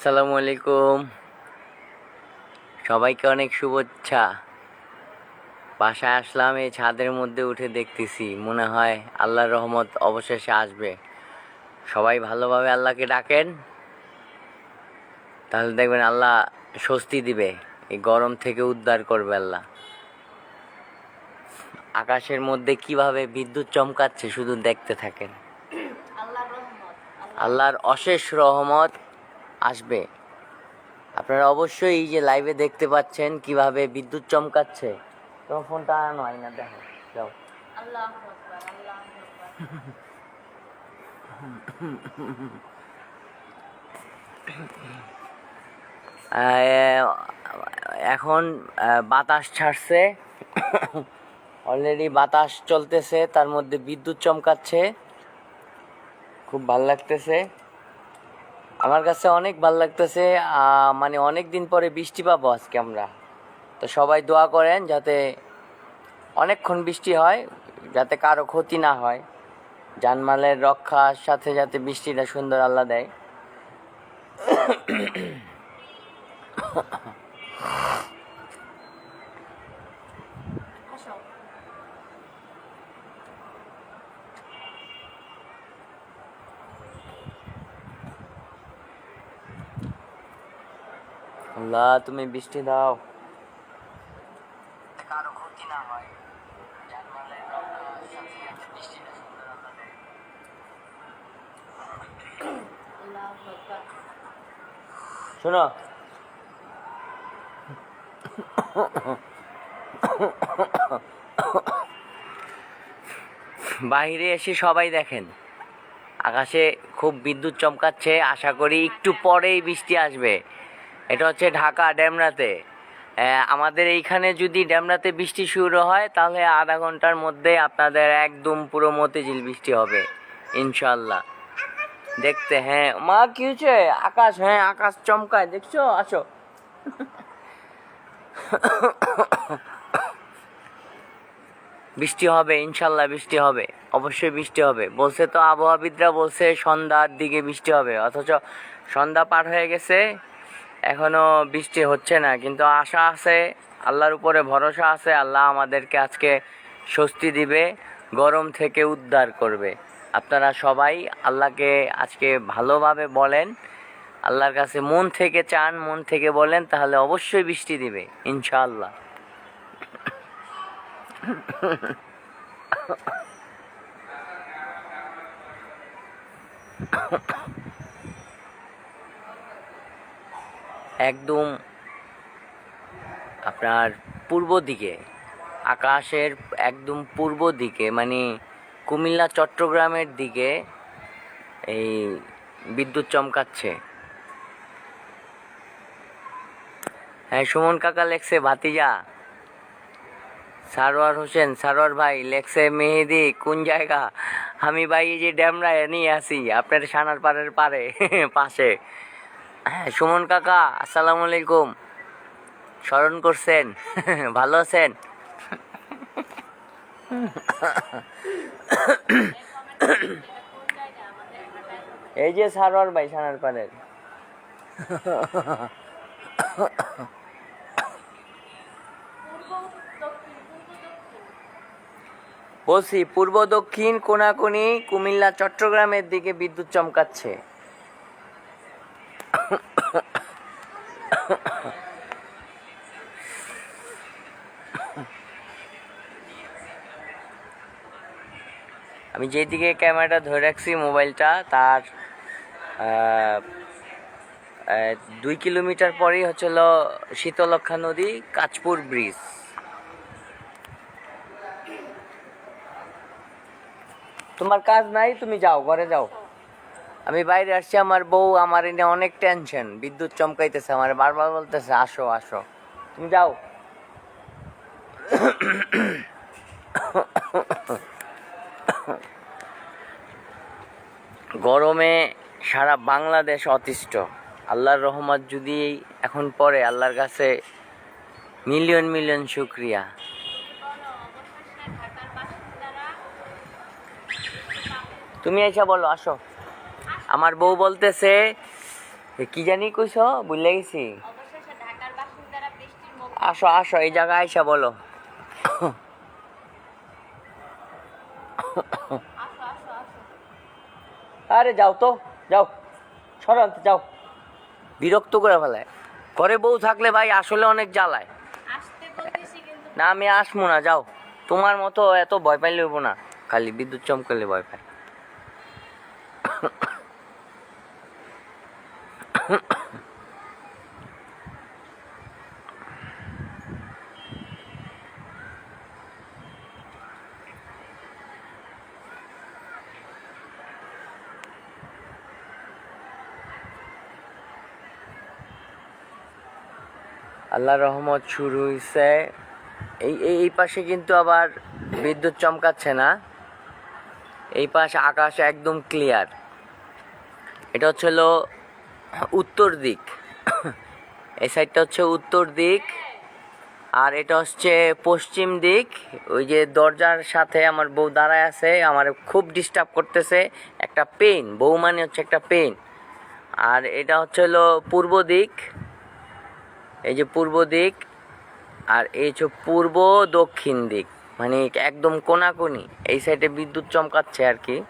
আসসালামু আলাইকুম। সবাইকে অনেক শুভেচ্ছা। বাসায় আসলাম এই ছাদের মধ্যে উঠে দেখতেছি মনে হয় আল্লাহর রহমত অবশেষে আসবে। সবাই ভালোভাবে আল্লাহকে ডাকেন। তাহলে দেখবেন আল্লাহ স্বস্তি দিবে এই গরম থেকে উদ্ধার করবে আল্লাহ। আকাশের মধ্যে কীভাবে বিদ্যুৎ চমকাচ্ছে শুধু দেখতে থাকেন। আল্লাহর আল্লাহর অশেষ রহমত আসবে। আপনারা অবশ্যই এই যে লাইভে দেখতে পাচ্ছেন কীভাবে বিদ্যুৎ চমকাচ্ছে। তোমার ফোনটা আনো আইনা দেখো, যাও। এখন বাতাস ছাড়ছে। অলরেডি বাতাস চলতেছে, তার মধ্যে বিদ্যুৎ চমকাচ্ছে। খুব ভালো লাগতেছে। আমার কাছে অনেক ভালো লাগতেছে মানে অনেক দিন পরে বৃষ্টি পাবো আজকে আমরা। তো সবাই দোয়া করেন যাতে অনেকক্ষণ বৃষ্টি হয়, যাতে কারও ক্ষতি না হয়। জানমালের রক্ষার সাথে যাতে বৃষ্টিটা সুন্দর আল্লাহ দেয়। আল্লাহ তুমি বৃষ্টি দাও। কারও ক্ষতি না হয়। শোনো। বাইরে এসে সবাই দেখেন। আকাশে খুব বিদ্যুৎ চমকাচ্ছে। আশা করি একটু পরেই বৃষ্টি আসবে। এটা হচ্ছে ঢাকা ড্যামরাতে আমাদের এইখানে যদি ড্যামরাতে বৃষ্টি শুরু হয়, তাহলে আধা ঘণ্টার মধ্যে আপনাদের একদম পুরো মতিঝিল বৃষ্টি হবে ইনশাল্লাহ দেখতে হ্যাঁ। মা, কি হয়েছে? আকাশ হ্যাঁ আকাশ চমকায়। দেখছ? আসো। বৃষ্টি হবে ইনশাল্লাহ বৃষ্টি হবে। অবশ্যই বৃষ্টি হবে। বলছে তো আবহাওয়াবিদরা বলছে সন্ধ্যার দিকে বৃষ্টি হবে, অথচ সন্ধ্যা পার হয়ে গেছে। এখনও বৃষ্টি হচ্ছে না কিন্তু আশা আছে আল্লাহর উপরে ভরসা আছে আল্লাহ আমাদেরকে আজকে স্বস্তি দিবে গরম থেকে উদ্ধার করবে আপনারা সবাই আল্লাহকে আজকে ভালোভাবে বলেন আল্লাহর কাছে মন থেকে চান মন থেকে বলেন তাহলে অবশ্যই বৃষ্টি দিবে ইনশাআল্লাহ একদম আপনার পূর্ব দিকে, আকাশের একদম পূর্ব দিকে মানে কুমিল্লা, চট্টগ্রামের দিকে এই বিদ্যুৎ চমকাচ্ছে। হ্যাঁ সুমন কাকা লেখছে, ভাতিজা। সারোয়ার হোসেন, সারোয়ার ভাই লেখছে, মেহেদি, কোন জায়গা? আমি ভাই এই যে ড্যামরায় নিয়ে আসি, আপনার সানার পাড়ের পারে পাশে। হ্যাঁ সুমন কাকা, আসসালামু আলাইকুম। স্মরণ করছেন? ভালো আছেন? এই যে সারোয়ার ভাই, সানার পাড়ের বলছি, পূর্ব দক্ষিণ কোনাকুনি কুমিল্লা, চট্টগ্রামের দিকে বিদ্যুৎ চমকাচ্ছে। আমি যেদিকে ক্যামেরাটা ধরে রাখছি মোবাইলটা, তার দুই কিলোমিটার পরেই হচ্ছিল শীতলক্ষা নদী, কাঁচপুর ব্রিজ। তোমার কাজ নাই, তুমি যাও, ঘরে যাও। আমি বাইরে আসছি, আমার বউ আমার এনে অনেক টেনশন বিদ্যুৎ চমকাইতেছে, আমার বারবার বলতেছে, আসো আসো। তুমি যাও। গরমে সারা বাংলাদেশ অতিষ্ঠ। আল্লাহর রহমত যদি এখন পরে আল্লাহর কাছে মিলিয়ন মিলিয়ন শুক্রিয়া। তুমি এসে বলো, আসো। আমার বউ বলতেছে কি জানি কইছ বুঝলে গেছি আসো আসো, এই জায়গায় আইসা বলো। আরে যাও তো, যাও সরান্ত যাও। বিরক্ত করে ফেলায়। ঘরে বউ থাকলে ভাই আসলে অনেক জ্বালায়। না, আমি আসব না, যাও। তোমার মতো এত ভয় পাইলে হইব না। খালি বিদ্যুৎ চমকালে ভয় পায়। আল্লাহ রহমত শুরু হয়েছে এই এই পাশে কিন্তু আবার বিদ্যুৎ চমকাচ্ছে না। এই পাশে আকাশ একদম ক্লিয়ার এটা হচ্ছে উত্তর দিক। এই সাইডটা হচ্ছে উত্তর দিক। আর এটা হচ্ছে পশ্চিম দিক। ওই যে দরজার সাথে আমার বউ দাঁড়ায় আছে, আমার খুব ডিস্টার্ব করতেছে। একটা পেন বউ মানে হচ্ছে একটা পেন আর এটা হচ্ছে হলো পূর্ব দিক। এই যে পূর্ব দিক। আর এই হচ্ছে পূর্ব দক্ষিণ দিক। মানে একদম কোনাকুনি। এই সাইডে বিদ্যুৎ চমকাচ্ছে আর কি।